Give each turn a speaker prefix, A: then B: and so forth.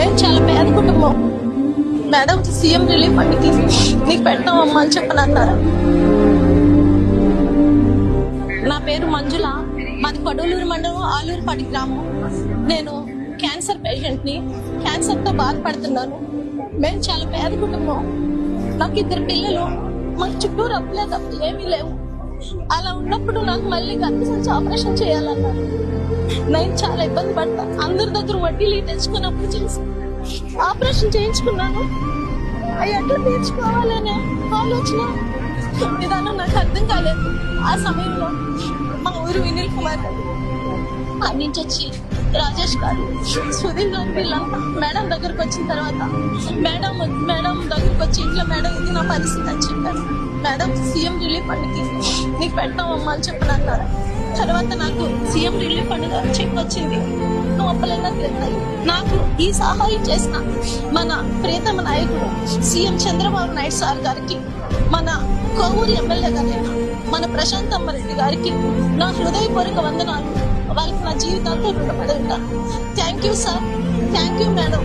A: మేము చాలా పేద కుటుంబం. మేడం సీఎం రిలీఫ్ ఫండ్కి నీకు పెడతామమ్మా అని చెప్పని అన్నారు నా పేరు మంజుల. మాది కొడవలూరు మండలం ఆలూరుపాటి గ్రామం. నేను క్యాన్సర్ పేషెంట్ని క్యాన్సర్తో బాధపడుతున్నాను. మేము చాలా పేద కుటుంబం. నాకు ఇద్దరు పిల్లలు. మాకు చుట్టూ రప్పులే తప్ప ఏమీ లేవు. అలా ఉన్నప్పుడు నాకు మళ్ళీ గర్భసంచి ఆపరేషన్ చేయాలన్నారు. నేను చాలా ఇబ్బంది పడతా. అందరి దగ్గర వడ్డీలు తెచ్చుకుని అప్పు చేసి ఆపరేషన్ చేయించుకున్నాను. అవి ఎట్లా తీర్చుకోవాలనే ఆలోచన విధానం నాకు అర్థం కాలేదు. ఆ సమయంలో మా ఊరు వినిల్ కుమార్ గారు నుంచి వచ్చి రాజేష్ గారు సుధీర్ గారు వీళ్ళంతా మేడం దగ్గరకు వచ్చిన తర్వాత మేడం మేడం దగ్గరకు వచ్చి ఇంట్లో మేడం ఇది నా పరిస్థితి అని చెప్పారు. మేడం సీఎం రిలీఫ్ ఫండ్కి నీకు పెడతామమ్మా అని చెప్పని తర్వాత నాకు సీఎం రిలీఫ్ ఫండ్ చెక్ వచ్చింది. నువ్వు అప్పలైనా తిరుగుతాయి నాకు ఈ సహాయం చేసిన మన ప్రియతమ నాయకుడు సీఎం చంద్రబాబు నాయుడు సార్ గారికి మన కోవూరు ఎమ్మెల్యే గారైన మన ప్రశాంత్ అమ్మారెడ్డి గారికి నా హృదయపూర్వక వందనాలు. వాళ్ళకి నా జీవితాంతో రుణపడి ఉంటాను. Thank you sir. Thank you madam.